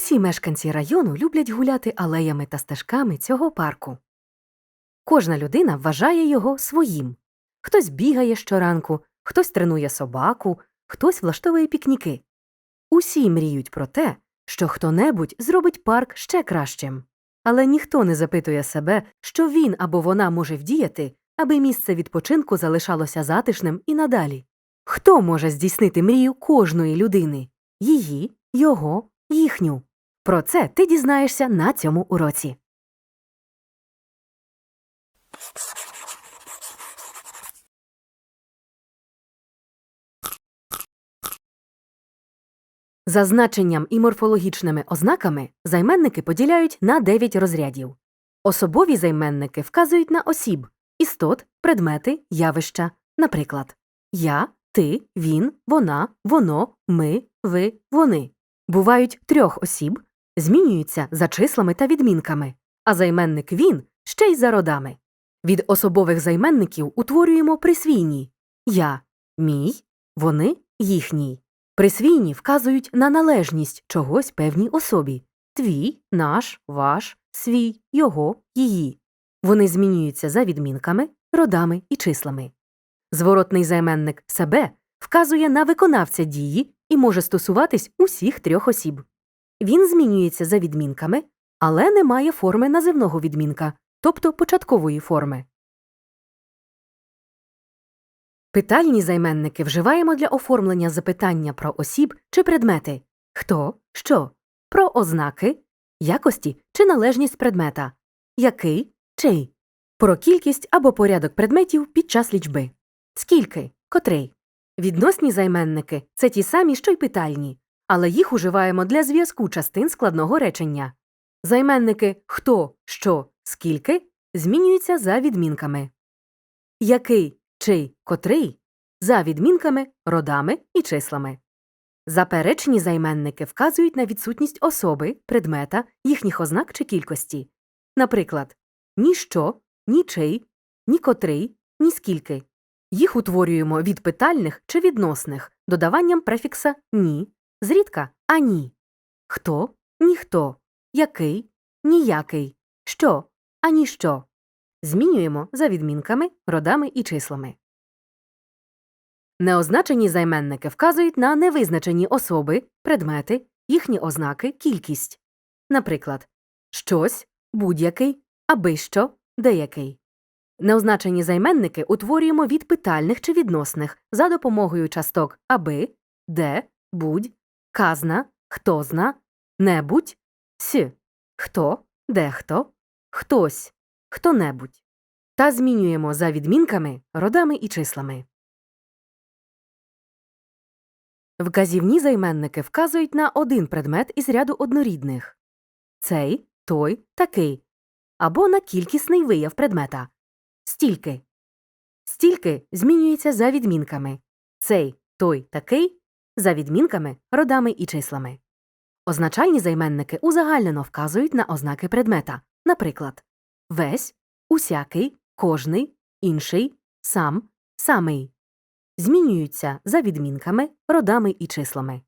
Усі мешканці району люблять гуляти алеями та стежками цього парку. Кожна людина вважає його своїм. Хтось бігає щоранку, хтось тренує собаку, хтось влаштовує пікніки. Усі мріють про те, що хто-небудь зробить парк ще кращим. Але ніхто не запитує себе, що він або вона може вдіяти, аби місце відпочинку залишалося затишним і надалі. Хто може здійснити мрію кожної людини? Її, його, їхню. Про це ти дізнаєшся на цьому уроці. За значенням і морфологічними ознаками займенники поділяють на 9 розрядів. Особові займенники вказують на осіб, істот, предмети, явища, наприклад, я, ти, він, вона, воно, ми, ви, вони. Бувають трьох осіб, змінюються за числами та відмінками, а займенник він ще й за родами. Від особових займенників утворюємо присвійні я, мій, вони, їхній. Присвійні вказують на належність чогось певній особі твій, наш, ваш, свій, його, її. Вони змінюються за відмінками, родами і числами. Зворотний займенник себе вказує на виконавця дії і може стосуватись усіх трьох осіб. Він змінюється за відмінками, але не має форми називного відмінка, тобто початкової форми. Питальні займенники вживаємо для оформлення запитання про осіб чи предмети. Хто, що, про ознаки, якості чи належність предмета, який, чий, про кількість або порядок предметів під час лічби, скільки, котрий. Відносні займенники це ті самі, що й питальні, але їх уживаємо для зв'язку частин складного речення. Займенники хто, що, скільки змінюються за відмінками. Який, чий, котрий за відмінками, родами і числами. Заперечені займенники вказують на відсутність особи, предмета, їхніх ознак чи кількості. Наприклад, ніщо, нічий, ні котрий, ні скільки. Їх утворюємо від питальних чи відносних додаванням префікса ні, зрідка ані. Хто, ніхто, який, ніякий, що, ані що. Змінюємо за відмінками, родами і числами. Неозначені займенники вказують на невизначені особи, предмети, їхні ознаки, кількість. Наприклад, щось, будь-який, аби що, деякий. Неозначені займенники утворюємо від питальних чи відносних за допомогою часток аби, де, будь, казна, хто зна, небудь, с, хто, дехто, хтось, хто-небудь. Та змінюємо за відмінками, родами і числами. Вказівні займенники вказують на один предмет із ряду однорідних цей, той, такий або на кількісний вияв предмета стільки. Стільки змінюється за відмінками цей, той, такий за відмінками, родами і числами. Означальні займенники узагальнено вказують на ознаки предмета, наприклад, весь, усякий, кожний, інший, сам, самий. Змінюються за відмінками, родами і числами.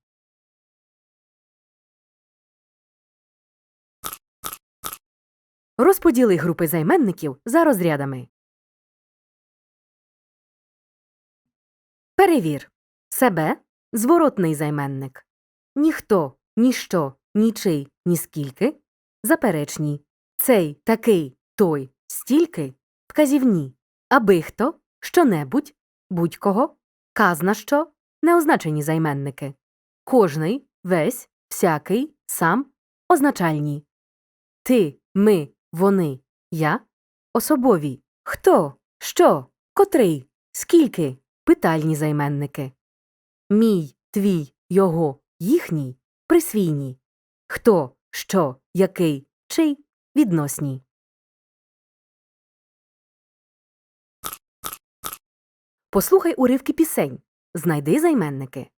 Розподіли групи займенників за розрядами. Перевір. Себе зворотний займенник. Ніхто, ніщо, нічий, ніскільки. Заперечні. Цей, такий, той, стільки. Вказівні. Аби хто, що-небудь, будь-кого, казна що, неозначені займенники. Кожний, весь, всякий, сам, означальні. Ти, ми, вони, я, особові. Хто, що, котрий, скільки, питальні займенники. Мій, твій, його, їхній, присвійні. Хто, що, який, чий, відносні. Послухай уривки пісень. Знайди займенники.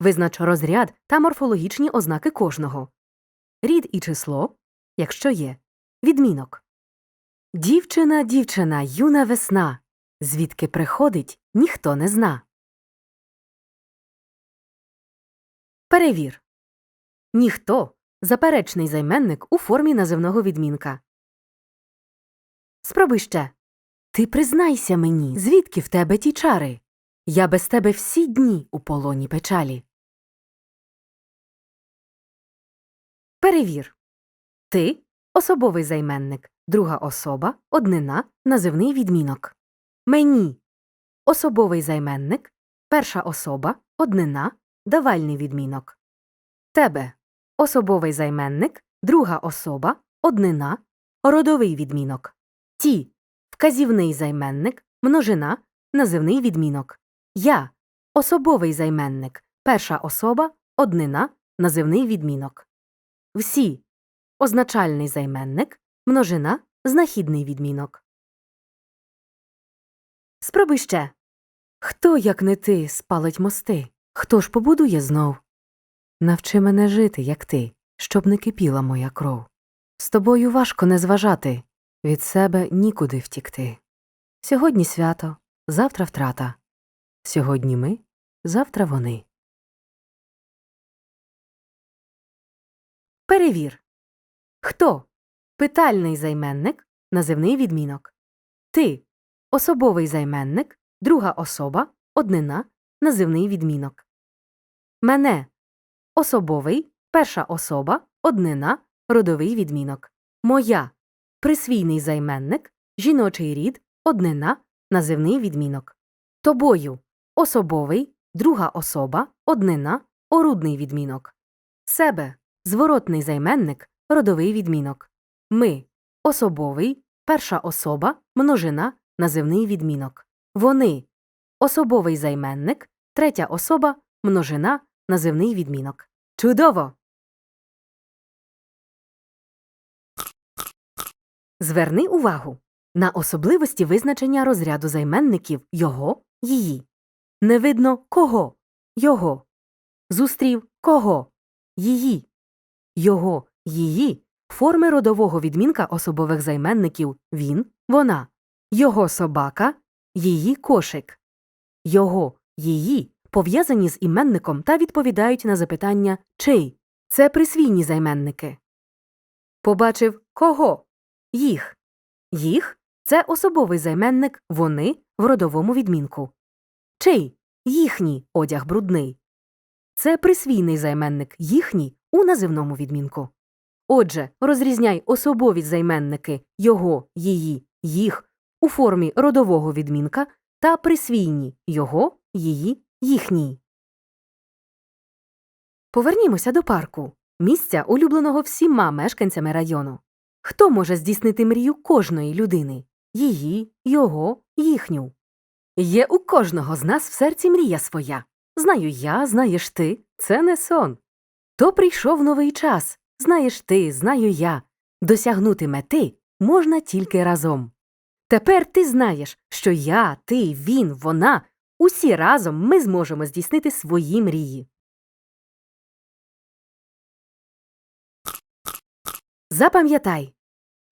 Визнач розряд та морфологічні ознаки кожного. Рід і число, якщо є. Відмінок. Дівчина, дівчина, юна весна. Звідки приходить, ніхто не зна. Перевір. Ніхто Заперечний займенник у формі називного відмінка. Спробуй ще. Ти признайся мені, звідки в тебе ті чари? Я без тебе всі дні у полоні печалі. Перевір. Ти особовий займенник, друга особа, однина, називний відмінок. Мені особовий займенник, перша особа, однина, давальний відмінок. Тебе особовий займенник, друга особа, однина, родовий відмінок. Ті вказівний займенник, множина, називний відмінок. Я особовий займенник, перша особа, однина, називний відмінок. Всі означальний займенник, множина, знахідний відмінок. Спробуй ще. Хто, як не ти, спалить мости? Хто ж побудує знов? Навчи мене жити, як ти, щоб не кипіла моя кров. З тобою важко не зважати, від себе нікуди втікти. Сьогодні свято, завтра втрата. Сьогодні ми, завтра вони. Перевір. Хто? Питальний займенник, називний відмінок. Ти особовий займенник, друга особа, однина, називний відмінок. Мене особовий, перша особа, однина, родовий відмінок. Моя присвійний займенник, жіночий рід, однина, називний відмінок. Тобою особовий, друга особа, однина, орудний відмінок. Себе зворотний займенник, родовий відмінок. Ми особовий, перша особа, множина, називний відмінок. Вони особовий займенник, третя особа, множина, називний відмінок. Чудово! Зверни увагу на особливості визначення розряду займенників його, її. Не видно кого його. Зустрів кого її. Його, її форми родового відмінка особових займенників він, вона, його собака, її кошик. Його, її пов'язані з іменником та відповідають на запитання чий. Це присвійні займенники. Побачив кого? Їх. Їх це особовий займенник вони в родовому відмінку. Чий їхній одяг брудний. Це присвійний займенник їхній у називному відмінку. Отже, розрізняй особові займенники його, її, їх у формі родового відмінка та присвійні його, її, їхній. Повернімося до парку, місця, улюбленого всіма мешканцями району. Хто може здійснити мрію кожної людини її, його, їхню? Є у кожного з нас в серці мрія своя. Знаю я, знаєш ти, це не сон. То прийшов новий час, знаєш ти, знаю я. Досягнути мети можна тільки разом. Тепер ти знаєш, що я, ти, він, вона усі разом ми зможемо здійснити свої мрії. Запам'ятай.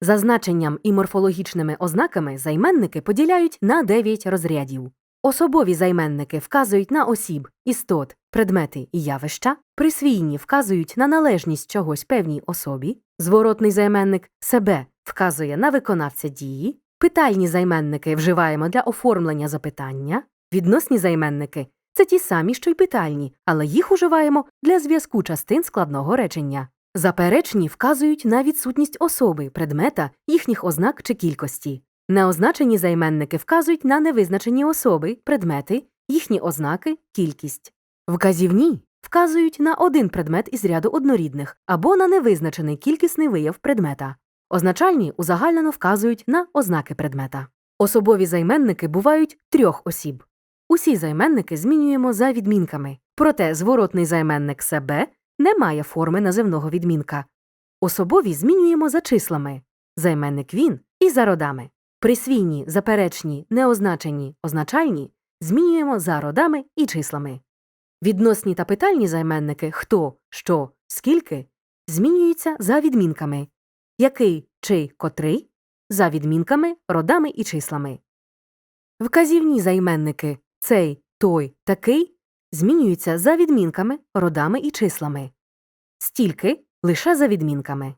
За значенням і морфологічними ознаками займенники поділяють на 9 розрядів. Особові займенники вказують на осіб, істот, предмети і явища, присвійні вказують на належність чогось певній особі, зворотний займенник себе вказує на виконавця дії, питальні займенники вживаємо для оформлення запитання, відносні займенники це ті самі, що й питальні, але їх уживаємо для зв'язку частин складного речення. Заперечні вказують на відсутність особи, предмета, їхніх ознак чи кількості. Неозначені займенники вказують на невизначені особи, предмети, їхні ознаки, кількість. Вказівні вказують на один предмет із ряду однорідних або на невизначений кількісний вияв предмета. Означальні узагальнено вказують на ознаки предмета. Особові займенники бувають трьох осіб. Усі займенники змінюємо за відмінками, проте зворотний займенник себе не має форми називного відмінка. Особові змінюємо за числами займенник він і за родами. Присвійні, заперечні, неозначені, означальні змінюємо за родами і числами. Відносні та питальні займенники хто, що, скільки змінюються за відмінками який, чий, котрий за відмінками, родами і числами. Вказівні займенники цей, той, такий змінюються за відмінками, родами і числами. Стільки лише за відмінками.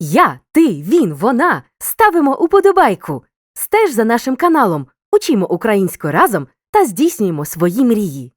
Я, ти, він, вона ставимо уподобайку. Стеж за нашим каналом, учімо українську разом та здійснюємо свої мрії.